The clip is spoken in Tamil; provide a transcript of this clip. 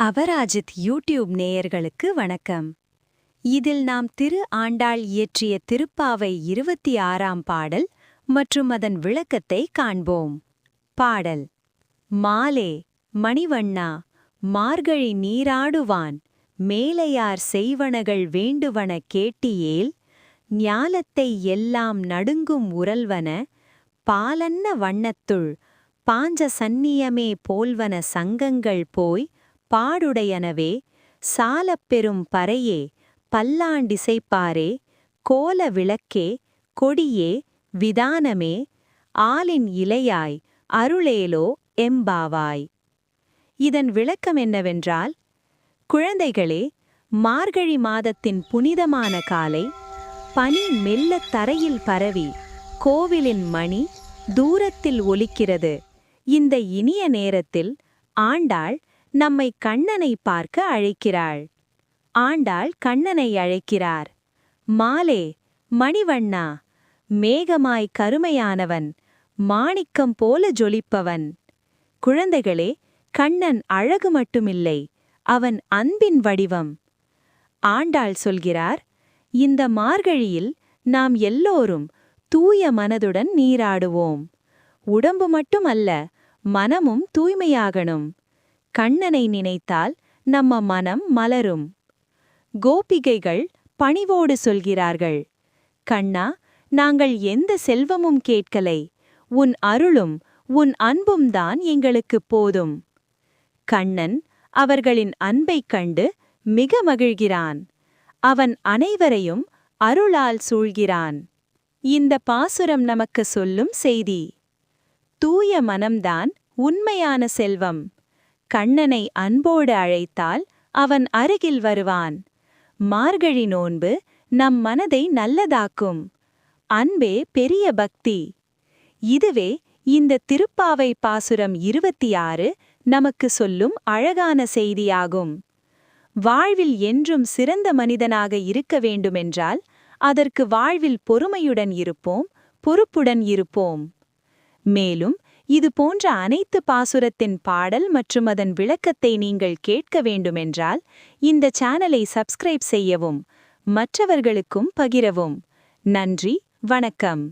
அபராஜித் யூடியூப் நேயர்களுக்கு வணக்கம். இதில் நாம் திரு ஆண்டாள் இயற்றிய திருப்பாவை இருபத்தி ஆறாம் பாடல் மற்றும் அதன் விளக்கத்தை காண்போம். பாடல் மாலே மணிவண்ணா மார்கழி நீராடுவான் மேலையார் செய்வனகள் வேண்டுவன கேட்டியேல் ஞாலத்தை எல்லாம் நடுங்கும் உரல்வன பாலன்ன வண்ணத்துள் பாஞ்ச சந்நியமே போல்வன சங்கங்கள் போய் பாடுடையனவே சாலப் பெரும் பறையே பல்லாண்டிசைப்பாரே கோல விளக்கே கொடியே விதானமே ஆலின் இலையாய் அருளேலோ எம்பாவாய். இதன் விளக்கம் என்னவென்றால் குழந்தைகளே மார்கழி மாதத்தின் புனிதமான காலை பனி மெல்லத் தரையில் பரவி கோவிலின் மணி தூரத்தில் ஒலிக்கிறது. இந்த இனிய நேரத்தில் ஆண்டாள் நம்மை கண்ணனை பார்க்க அழைக்கிறாள். ஆண்டாள் கண்ணனை அழைக்கிறார். மாலே மணிவண்ணா மேகமாய் கருமையானவன் மாணிக்கம் போல ஜொலிப்பவன். குழந்தைகளே கண்ணன் அழகு மட்டுமில்லை அவன் அன்பின் வடிவம். ஆண்டாள் சொல்கிறார் இந்த மார்கழியில் நாம் எல்லோரும் தூய மனதுடன் நீராடுவோம். உடம்பு மட்டுமல்ல மனமும் தூய்மையாகணும். கண்ணனை நினைத்தால் நம்ம மனம் மலரும். கோபிகைகள் பணிவோடு சொல்கிறார்கள். கண்ணா நாங்கள் எந்த செல்வமும் கேட்கலை. உன் அருளும் உன் அன்பும் தான் எங்களுக்கு போதும். கண்ணன் அவர்களின் அன்பைக் கண்டு மிக மகிழ்கிறான். அவன் அனைவரையும் அருளால் சூழ்கிறான். இந்த பாசுரம் நமக்கு சொல்லும் செய்தி. தூய மனம்தான் உண்மையான செல்வம். கண்ணனை அன்போடு அழைத்தால் அவன் அருகில் வருவான். மார்கழி நோன்பு நம் மனதை நல்லதாக்கும். அன்பே பெரிய பக்தி. இதுவே இந்த திருப்பாவை பாசுரம் இருபத்தி ஆறு நமக்கு சொல்லும் அழகான செய்தியாகும். வாழ்வில் என்றும் சிறந்த மனிதனாக இருக்க வேண்டுமென்றால் அதற்கு வாழ்வில் பொறுமையுடன் இருப்போம் பொறுப்புடன் இருப்போம். மேலும் இது போன்ற அனைத்து பாசுரத்தின் பாடல் மற்றும் அதன் விளக்கத்தை நீங்கள் கேட்க வேண்டுமென்றால் இந்த சேனலை சப்ஸ்கிரைப் செய்யவும் மற்றவர்களுக்கும் பகிரவும். நன்றி வணக்கம்.